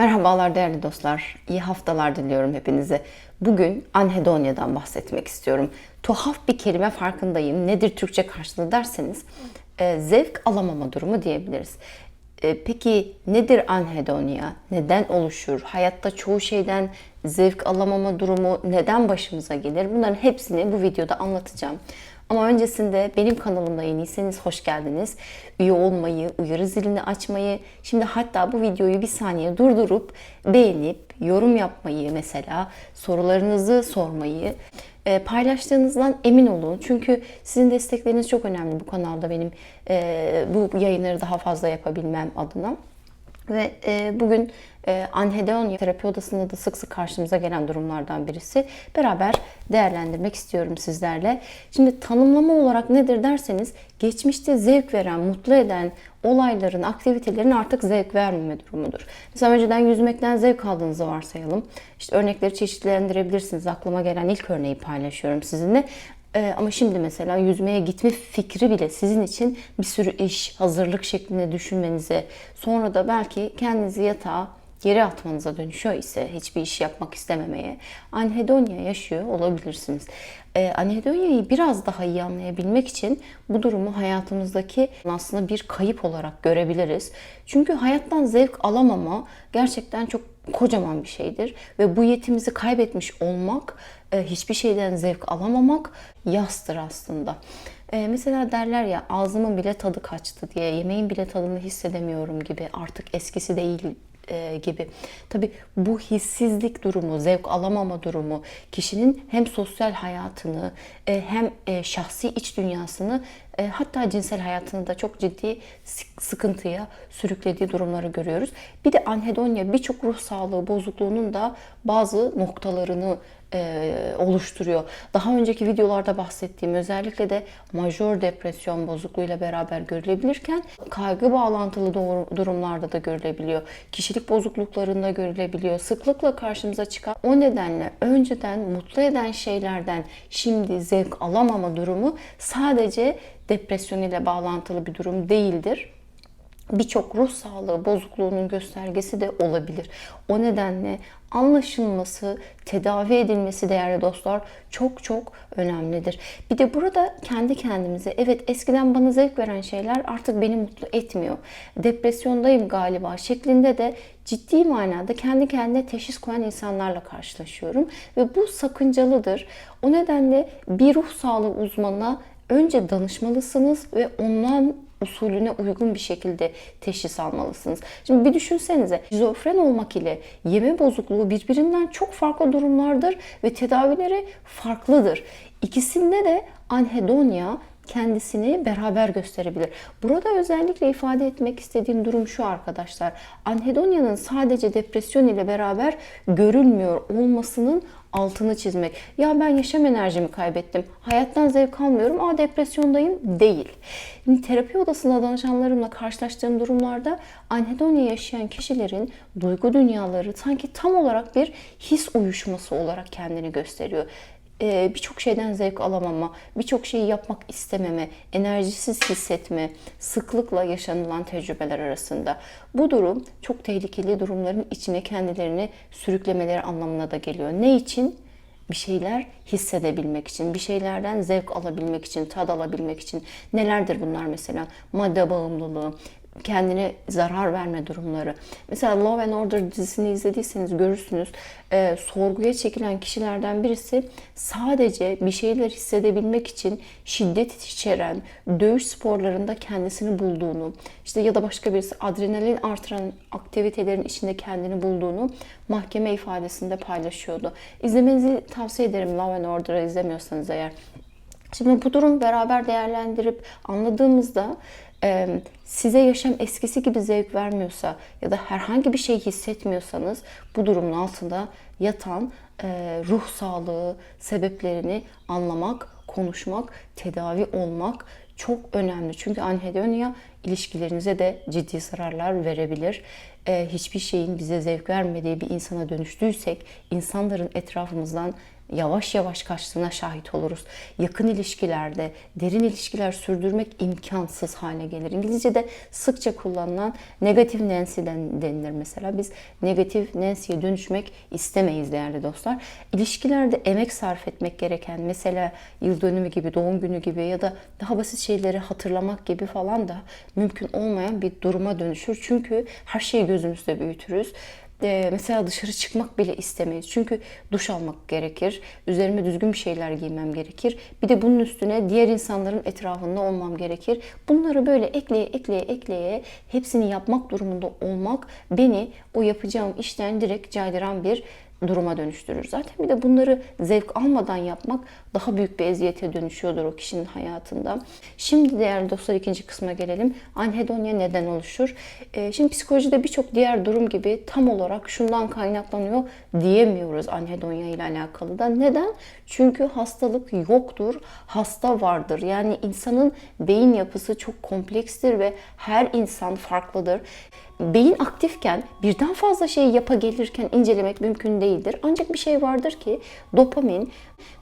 Merhabalar değerli dostlar. İyi haftalar diliyorum hepinize. Bugün anhedonya'dan bahsetmek istiyorum. Tuhaf bir kelime farkındayım. Nedir Türkçe karşılığı derseniz e, zevk alamama durumu diyebiliriz. E, peki nedir anhedonya? Neden oluşur? Hayatta çoğu şeyden zevk alamama durumu neden başımıza gelir? Bunların hepsini bu videoda anlatacağım. Ama öncesinde benim kanalımda yeniyseniz hoş geldiniz. Üye olmayı, uyarı zilini açmayı, şimdi hatta bu videoyu bir saniye durdurup beğenip yorum yapmayı mesela, sorularınızı sormayı, e, paylaştığınızdan emin olun. Çünkü sizin destekleriniz çok önemli bu kanalda benim e, bu yayınları daha fazla yapabilmem adına. Ve e, bugün e, anhedonya terapi odasında da sık sık karşımıza gelen durumlardan birisi. Beraber değerlendirmek istiyorum sizlerle. Şimdi tanımlama olarak nedir derseniz geçmişte zevk veren, mutlu eden olayların, aktivitelerin artık zevk vermeme durumudur. Mesela önceden yüzmekten zevk aldığınızı varsayalım. İşte örnekleri çeşitlendirebilirsiniz. Aklıma gelen ilk örneği paylaşıyorum sizinle. Ee, ama şimdi mesela yüzmeye gitme fikri bile sizin için bir sürü iş, hazırlık şeklinde düşünmenize, sonra da belki kendinizi yatağa geri atmanıza dönüşüyor ise hiçbir iş yapmak istememeye anhedonya yaşıyor olabilirsiniz. Ee, anhedonyayı biraz daha iyi anlayabilmek için bu durumu hayatımızdaki aslında bir kayıp olarak görebiliriz. Çünkü hayattan zevk alamama gerçekten çok kocaman bir şeydir ve bu yetimizi kaybetmiş olmak, e, hiçbir şeyden zevk alamamak yastır aslında. E, mesela derler ya ağzımın bile tadı kaçtı diye, yemeğin bile tadını hissedemiyorum gibi, artık eskisi değil e, gibi. Tabi bu hissizlik durumu, zevk alamama durumu kişinin hem sosyal hayatını e, hem e, şahsi iç dünyasını e, hatta cinsel hayatını da çok ciddi sıkıntıya sürüklediği durumları görüyoruz. Bir de anhedonya birçok ruh sağlığı bozukluğunun da bazı noktalarını e, oluşturuyor. Daha önceki videolarda bahsettiğim özellikle de majör depresyon bozukluğuyla beraber görülebilirken kaygı bağlantılı durumlarda da görülebiliyor. Kişilik bozukluklarında görülebiliyor. Sıklıkla karşımıza çıkan o nedenle önceden mutlu eden şeylerden şimdi zevk alamama durumu sadece depresyon ile bağlantılı bir durum değildir birçok ruh sağlığı bozukluğunun göstergesi de olabilir. O nedenle anlaşılması, tedavi edilmesi değerli dostlar çok çok önemlidir. Bir de burada kendi kendimize evet eskiden bana zevk veren şeyler artık beni mutlu etmiyor. Depresyondayım galiba şeklinde de ciddi manada kendi kendine teşhis koyan insanlarla karşılaşıyorum ve bu sakıncalıdır. O nedenle bir ruh sağlığı uzmanına önce danışmalısınız ve ondan usulüne uygun bir şekilde teşhis almalısınız. Şimdi bir düşünsenize şizofren olmak ile yeme bozukluğu birbirinden çok farklı durumlardır ve tedavileri farklıdır. İkisinde de anhedonya kendisini beraber gösterebilir. Burada özellikle ifade etmek istediğim durum şu arkadaşlar. Anhedonya'nın sadece depresyon ile beraber görülmüyor olmasının altını çizmek. Ya ben yaşam enerjimi kaybettim. Hayattan zevk almıyorum. Aa depresyondayım. Değil. Şimdi terapi odasında danışanlarımla karşılaştığım durumlarda anhedonya yaşayan kişilerin duygu dünyaları sanki tam olarak bir his uyuşması olarak kendini gösteriyor e, birçok şeyden zevk alamama, birçok şeyi yapmak istememe, enerjisiz hissetme, sıklıkla yaşanılan tecrübeler arasında. Bu durum çok tehlikeli durumların içine kendilerini sürüklemeleri anlamına da geliyor. Ne için? bir şeyler hissedebilmek için, bir şeylerden zevk alabilmek için, tad alabilmek için. Nelerdir bunlar mesela? Madde bağımlılığı, kendine zarar verme durumları. Mesela Law and Order dizisini izlediyseniz görürsünüz. E, sorguya çekilen kişilerden birisi sadece bir şeyler hissedebilmek için şiddet içeren dövüş sporlarında kendisini bulduğunu, işte ya da başka birisi adrenalin artıran aktivitelerin içinde kendini bulduğunu mahkeme ifadesinde paylaşıyordu. İzlemenizi tavsiye ederim Law and Order'ı izlemiyorsanız eğer. Şimdi bu durum beraber değerlendirip anladığımızda size yaşam eskisi gibi zevk vermiyorsa ya da herhangi bir şey hissetmiyorsanız bu durumun altında yatan ruh sağlığı sebeplerini anlamak, konuşmak, tedavi olmak çok önemli. Çünkü anhedonia ilişkilerinize de ciddi zararlar verebilir. Hiçbir şeyin bize zevk vermediği bir insana dönüştüysek insanların etrafımızdan yavaş yavaş kaçtığına şahit oluruz. Yakın ilişkilerde derin ilişkiler sürdürmek imkansız hale gelir. İngilizce'de sıkça kullanılan negatif Nancy den- denilir mesela. Biz negatif Nancy'ye dönüşmek istemeyiz değerli dostlar. İlişkilerde emek sarf etmek gereken mesela yıl dönümü gibi, doğum günü gibi ya da daha basit şeyleri hatırlamak gibi falan da mümkün olmayan bir duruma dönüşür. Çünkü her şeyi gözümüzde büyütürüz. Ee, mesela dışarı çıkmak bile istemeyiz. Çünkü duş almak gerekir. Üzerime düzgün bir şeyler giymem gerekir. Bir de bunun üstüne diğer insanların etrafında olmam gerekir. Bunları böyle ekleye ekleye ekleye hepsini yapmak durumunda olmak beni o yapacağım işten direkt caydıran bir duruma dönüştürür. Zaten bir de bunları zevk almadan yapmak daha büyük bir eziyete dönüşüyordur o kişinin hayatında. Şimdi değerli dostlar ikinci kısma gelelim. Anhedonya neden oluşur? Ee, şimdi psikolojide birçok diğer durum gibi tam olarak şundan kaynaklanıyor diyemiyoruz anhedonya ile alakalı da. Neden? Çünkü hastalık yoktur, hasta vardır. Yani insanın beyin yapısı çok komplekstir ve her insan farklıdır beyin aktifken birden fazla şeyi yapa gelirken incelemek mümkün değildir. Ancak bir şey vardır ki dopamin.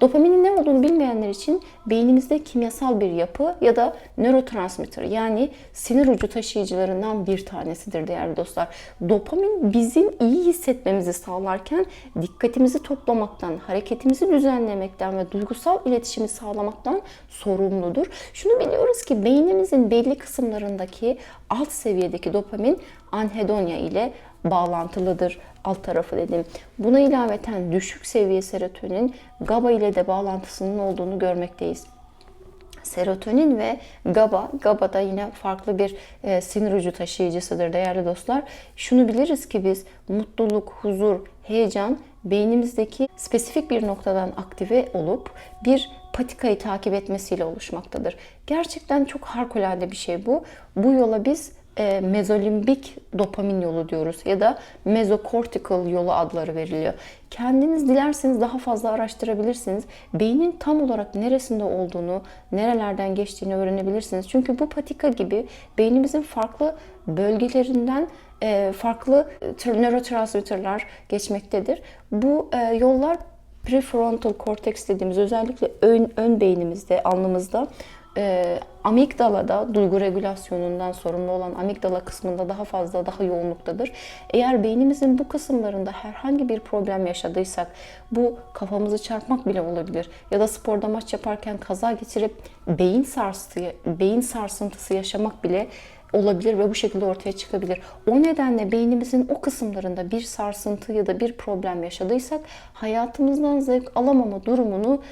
Dopaminin ne olduğunu bilmeyenler için beynimizde kimyasal bir yapı ya da nörotransmitter yani sinir ucu taşıyıcılarından bir tanesidir değerli dostlar. Dopamin bizim iyi hissetmemizi sağlarken dikkatimizi toplamaktan, hareketimizi düzenlemekten ve duygusal iletişimi sağlamaktan sorumludur. Şunu biliyoruz ki beynimizin belli kısımlarındaki alt seviyedeki dopamin anhedonya ile bağlantılıdır. Alt tarafı dedim. Buna ilaveten düşük seviye serotonin GABA ile de bağlantısının olduğunu görmekteyiz. Serotonin ve GABA, GABA da yine farklı bir e, sinir ucu taşıyıcısıdır değerli dostlar. Şunu biliriz ki biz mutluluk, huzur, heyecan beynimizdeki spesifik bir noktadan aktive olup bir patikayı takip etmesiyle oluşmaktadır. Gerçekten çok harikulade bir şey bu. Bu yola biz e, mezolimbik dopamin yolu diyoruz ya da mezokortikal yolu adları veriliyor. Kendiniz dilerseniz daha fazla araştırabilirsiniz. Beynin tam olarak neresinde olduğunu, nerelerden geçtiğini öğrenebilirsiniz. Çünkü bu patika gibi beynimizin farklı bölgelerinden e, farklı e, nörotransmitterler geçmektedir. Bu e, yollar prefrontal korteks dediğimiz özellikle ön, ön beynimizde, alnımızda e, amigdalada duygu regülasyonundan sorumlu olan amigdala kısmında daha fazla, daha yoğunluktadır. Eğer beynimizin bu kısımlarında herhangi bir problem yaşadıysak, bu kafamızı çarpmak bile olabilir ya da sporda maç yaparken kaza geçirip beyin sarsıntısı, beyin sarsıntısı yaşamak bile olabilir ve bu şekilde ortaya çıkabilir. O nedenle beynimizin o kısımlarında bir sarsıntı ya da bir problem yaşadıysak hayatımızdan zevk alamama durumunu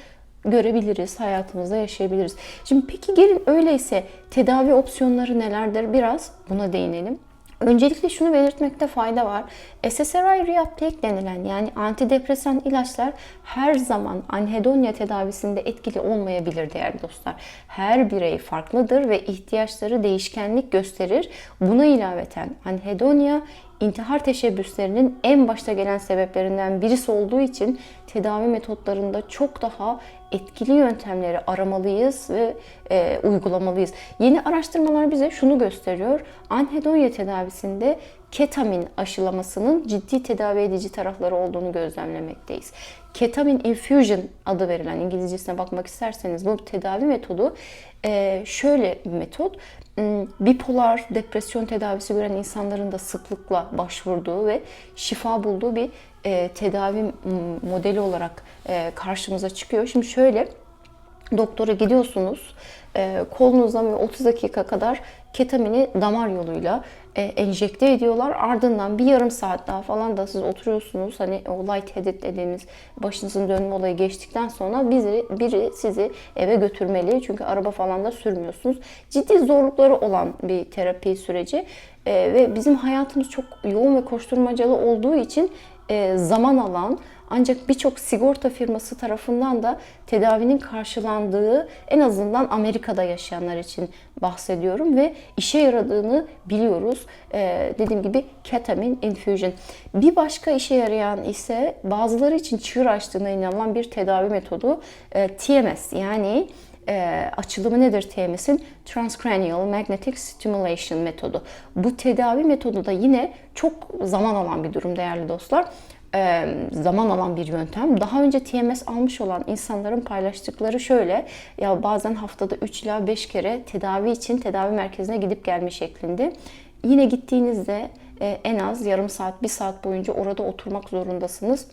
görebiliriz, hayatımızda yaşayabiliriz. Şimdi peki gelin öyleyse tedavi opsiyonları nelerdir? Biraz buna değinelim. Öncelikle şunu belirtmekte fayda var. SSRI reuptake denilen yani antidepresan ilaçlar her zaman anhedonya tedavisinde etkili olmayabilir değerli dostlar. Her birey farklıdır ve ihtiyaçları değişkenlik gösterir. Buna ilaveten anhedonya intihar teşebbüslerinin en başta gelen sebeplerinden birisi olduğu için tedavi metotlarında çok daha etkili yöntemleri aramalıyız ve e, uygulamalıyız. Yeni araştırmalar bize şunu gösteriyor. Anhedonya tedavisinde ketamin aşılamasının ciddi tedavi edici tarafları olduğunu gözlemlemekteyiz. Ketamin infusion adı verilen İngilizcesine bakmak isterseniz bu tedavi metodu e, şöyle bir metot. Bipolar depresyon tedavisi gören insanların da sıklıkla başvurduğu ve şifa bulduğu bir e, tedavi modeli olarak e, karşımıza çıkıyor. Şimdi şöyle doktora gidiyorsunuz e, kolunuzdan 30 dakika kadar ketamini damar yoluyla e, enjekte ediyorlar. Ardından bir yarım saat daha falan da siz oturuyorsunuz. Hani o light headed dediğimiz başınızın dönme olayı geçtikten sonra biri, biri sizi eve götürmeli. Çünkü araba falan da sürmüyorsunuz. Ciddi zorlukları olan bir terapi süreci. E, ve bizim hayatımız çok yoğun ve koşturmacalı olduğu için e, zaman alan ancak birçok sigorta firması tarafından da tedavinin karşılandığı en azından Amerika'da yaşayanlar için bahsediyorum ve işe yaradığını biliyoruz. Ee, dediğim gibi ketamin infusion. Bir başka işe yarayan ise bazıları için çığır açtığına inanılan bir tedavi metodu e, TMS yani e, açılımı nedir TMS'in? Transcranial Magnetic Stimulation metodu. Bu tedavi metodu da yine çok zaman alan bir durum değerli dostlar e, zaman alan bir yöntem. Daha önce TMS almış olan insanların paylaştıkları şöyle. Ya bazen haftada 3 ila 5 kere tedavi için tedavi merkezine gidip gelme şeklinde. Yine gittiğinizde e, en az yarım saat, bir saat boyunca orada oturmak zorundasınız.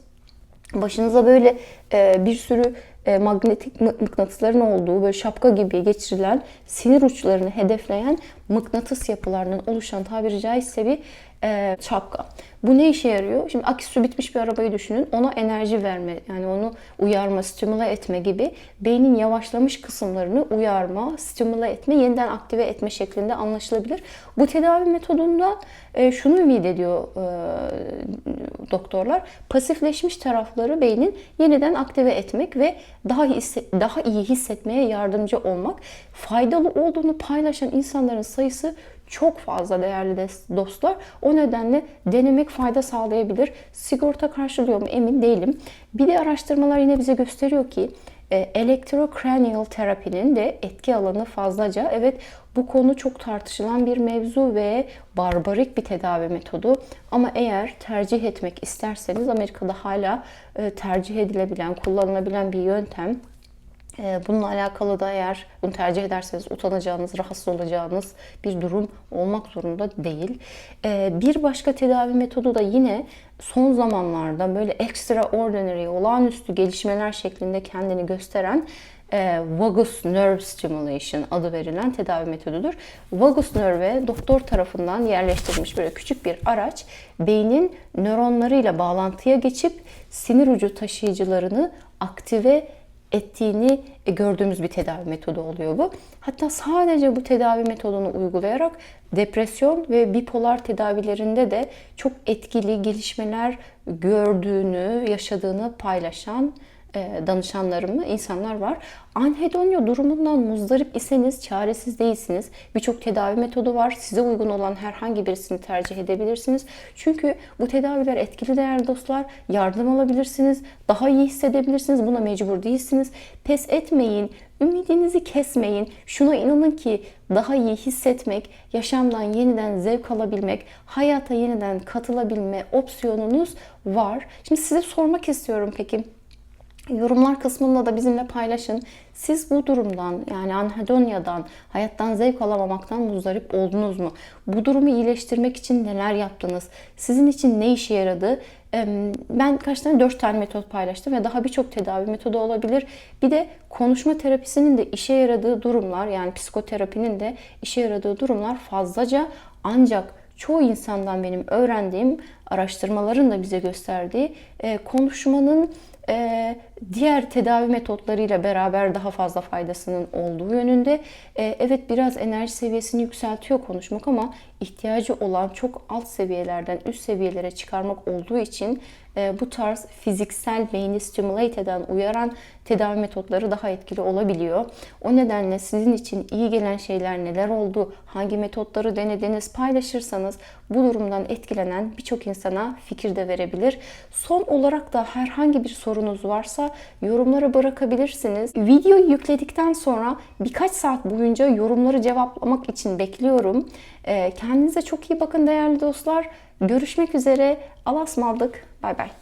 Başınıza böyle e, bir sürü e, magnetik mı- mıknatısların olduğu böyle şapka gibi geçirilen sinir uçlarını hedefleyen mıknatıs yapılarının oluşan tabiri caizse bir e, şapka. Bu ne işe yarıyor? Şimdi aküsü bitmiş bir arabayı düşünün. Ona enerji verme, yani onu uyarma, stimüle etme gibi beynin yavaşlamış kısımlarını uyarma, stimüle etme, yeniden aktive etme şeklinde anlaşılabilir. Bu tedavi metodunda e, şunu ümit ediyor e, doktorlar. Pasifleşmiş tarafları beynin yeniden aktive etmek ve daha iyi, daha iyi hissetmeye yardımcı olmak. Faydalı olduğunu paylaşan insanların sayısı çok fazla değerli dostlar. O nedenle denemek fayda sağlayabilir. Sigorta karşılıyor mu emin değilim. Bir de araştırmalar yine bize gösteriyor ki elektrokranial terapinin de etki alanı fazlaca. Evet bu konu çok tartışılan bir mevzu ve barbarik bir tedavi metodu. Ama eğer tercih etmek isterseniz Amerika'da hala e, tercih edilebilen, kullanılabilen bir yöntem. Ee, Bununla alakalı da eğer bunu tercih ederseniz utanacağınız, rahatsız olacağınız bir durum olmak zorunda değil. Ee, Bir başka tedavi metodu da yine son zamanlarda böyle extraordinary, olağanüstü gelişmeler şeklinde kendini gösteren e, vagus nerve stimulation adı verilen tedavi metodudur. Vagus nerve doktor tarafından yerleştirilmiş böyle küçük bir araç beynin nöronlarıyla bağlantıya geçip sinir ucu taşıyıcılarını aktive ettiğini gördüğümüz bir tedavi metodu oluyor bu. Hatta sadece bu tedavi metodunu uygulayarak depresyon ve bipolar tedavilerinde de çok etkili gelişmeler gördüğünü, yaşadığını paylaşan e, danışanlarımı insanlar var. Anhedonya durumundan muzdarip iseniz, çaresiz değilsiniz. Birçok tedavi metodu var. Size uygun olan herhangi birisini tercih edebilirsiniz. Çünkü bu tedaviler etkili değerli dostlar. Yardım alabilirsiniz. Daha iyi hissedebilirsiniz. Buna mecbur değilsiniz. Pes etmeyin. Ümidinizi kesmeyin. Şuna inanın ki daha iyi hissetmek, yaşamdan yeniden zevk alabilmek, hayata yeniden katılabilme opsiyonunuz var. Şimdi size sormak istiyorum peki. Yorumlar kısmında da bizimle paylaşın. Siz bu durumdan yani anhedonyadan, hayattan zevk alamamaktan muzdarip oldunuz mu? Bu durumu iyileştirmek için neler yaptınız? Sizin için ne işe yaradı? Ben kaç tane? Dört tane metot paylaştım ve daha birçok tedavi metodu olabilir. Bir de konuşma terapisinin de işe yaradığı durumlar yani psikoterapinin de işe yaradığı durumlar fazlaca ancak çoğu insandan benim öğrendiğim araştırmaların da bize gösterdiği e, konuşmanın e, diğer tedavi metotlarıyla beraber daha fazla faydasının olduğu yönünde. E, evet biraz enerji seviyesini yükseltiyor konuşmak ama ihtiyacı olan çok alt seviyelerden üst seviyelere çıkarmak olduğu için e, bu tarz fiziksel beyni stimulate eden, uyaran tedavi metotları daha etkili olabiliyor. O nedenle sizin için iyi gelen şeyler neler oldu, hangi metotları denediniz paylaşırsanız bu durumdan etkilenen birçok insana fikir de verebilir. Son olarak da herhangi bir sorunuz varsa yorumlara bırakabilirsiniz. Videoyu yükledikten sonra birkaç saat boyunca yorumları cevaplamak için bekliyorum. Ee, Kendinize çok iyi bakın değerli dostlar. Görüşmek üzere. Allah'a ısmarladık. Bay bay.